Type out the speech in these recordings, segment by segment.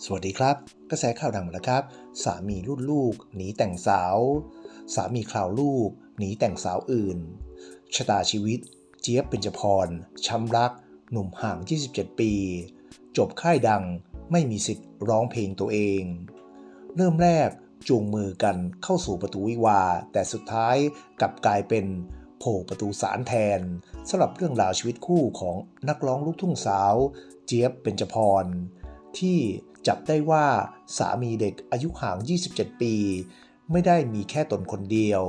สวัสดีครับ กระแสข่าวดังมาแล้วครับ สามีรุ่นลูกหนีแต่งสาว สามีคราวลูกหนีแต่งสาวอื่น ชะตาชีวิต เจี๊ยบเป็นจพร ช้ำรัก หนุ่มห่าง 27 ปี จบค่ายดังไม่มีสิทธิ์ร้องเพลงตัวเอง เริ่มแรกจูงมือกันเข้าสู่ประตูวิวา แต่สุดท้ายกลับกลายเป็นโผล่ประตูสารแทนสำหรับเรื่องราวชีวิตคู่ของนักร้องลูกทุ่งสาว เจี๊ยบเป็นจพร ที่ จับได้ว่าสามีเด็กอายุห่าง 27 ปี ไม่ได้มีแค่ตนคนเดียว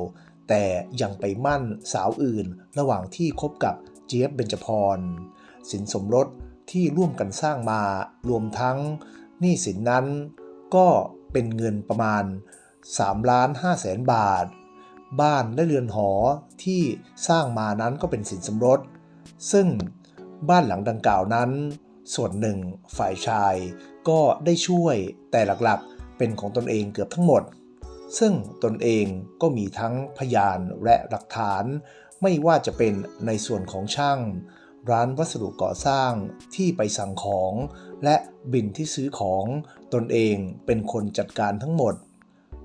แต่ยังไปมั่นสาวอื่นระหว่างที่คบกับเจี๊ยบเบญจพร สินสมรสที่ร่วมกันสร้างมารวมทั้งหนี้สินนั้น ก็เป็นเงินประมาณ3ล้าน5แสนบาท บ้านและเรือนหอที่สร้างมานั้นก็เป็นสินสมรส ซึ่งบ้านหลังดังกล่าวนั้น ส่วนหนึ่งฝ่ายชายก็ได้ช่วยแต่หลักๆเป็นของตนเองเกือบทั้งหมด ซึ่งตนเองก็มีทั้งพยานและหลักฐาน ไม่ว่าจะเป็นในส่วนของช่าง ร้านวัสดุก่อสร้างที่ไปสั่งของ และบินที่ซื้อของตนเองเป็นคนจัดการทั้งหมด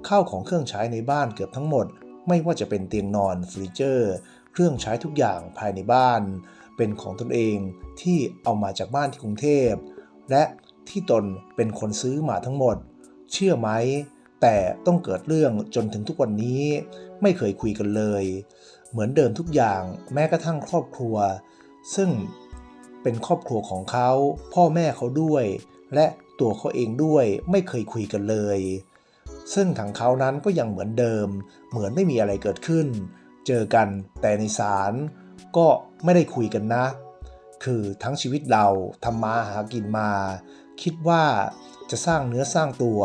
ข้าวของเครื่องใช้ในบ้านเกือบทั้งหมด ไม่ว่าจะเป็นเตียงนอนเฟอร์นิเจอร์ เครื่องใช้ทุกอย่างภายในบ้าน เป็นของตนเองที่เอามาจากบ้านที่กรุงเทพ และที่ตนเป็นคนซื้อมาทั้งหมด เชื่อไหม แต่ต้องเกิดเรื่องจนถึงทุกวันนี้ ไม่เคยคุยกันเลย เหมือนเดิมทุกอย่างแม้กระทั่งครอบครัว ซึ่งเป็นครอบครัวของเขา พ่อแม่เขาด้วย และตัวเขาเองด้วยไม่เคยคุยกันเลย ซึ่งทางเขานั้นก็ยังเหมือนเดิม เหมือนไม่มีอะไรเกิดขึ้น เจอกันแต่ในศาลก็ ไม่ได้คุยกันนะ คือทั้งชีวิตเราทำมาหากินมา คิดว่าจะสร้างเนื้อสร้างตัว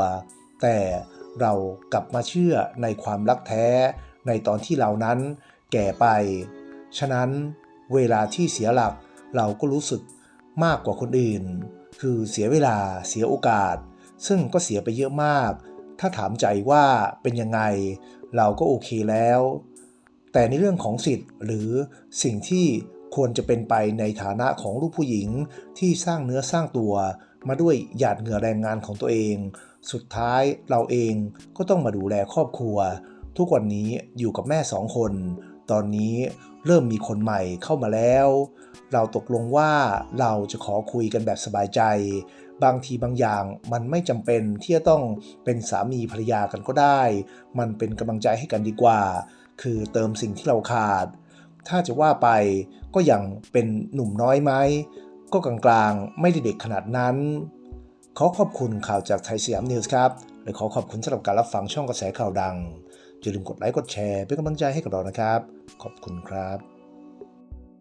แต่เรากลับมาเชื่อในความรักแท้ ในตอนที่เรานั้นแก่ไป ฉะนั้นเวลาที่เสียหลักเราก็รู้สึกมากกว่าคนอื่น คือเสียเวลาเสียโอกาส ซึ่งก็เสียไปเยอะมาก ถ้าถามใจว่าเป็นยังไง เราก็โอเคแล้ว แต่ในเรื่องของสิทธิ์หรือสิ่งที่ควรจะเป็นไปในฐานะของลูกผู้หญิงที่สร้างเนื้อสร้างตัว มาด้วยหยาดเหงื่อแรงงานของตัวเอง สุดท้ายเราเองก็ต้องมาดูแลครอบครัว ทุกวันนี้อยู่กับแม่สองคน ตอนนี้เริ่มมีคนใหม่เข้ามาแล้ว เราตกลงว่าเราจะขอคุยกันแบบสบายใจ บางทีบางอย่างมันไม่จำเป็นที่จะต้องเป็นสามีภรรยากันก็ได้ มันเป็นกำลังใจให้กันดีกว่า คือเติมสิ่งที่เราขาด ถ้าจะว่าไปก็ยังเป็นหนุ่มน้อยไหม ก็กลางๆ ไม่ได้เด็กขนาดนั้น ขอขอบคุณข่าวจากไทยสยามนิวส์ครับ และขอขอบคุณสำหรับการรับฟังช่องกระแสข่าวดังอย่าลืมกดไลค์กดแชร์เป็นกำลังใจให้กับเรานะครับ ขอบคุณครับ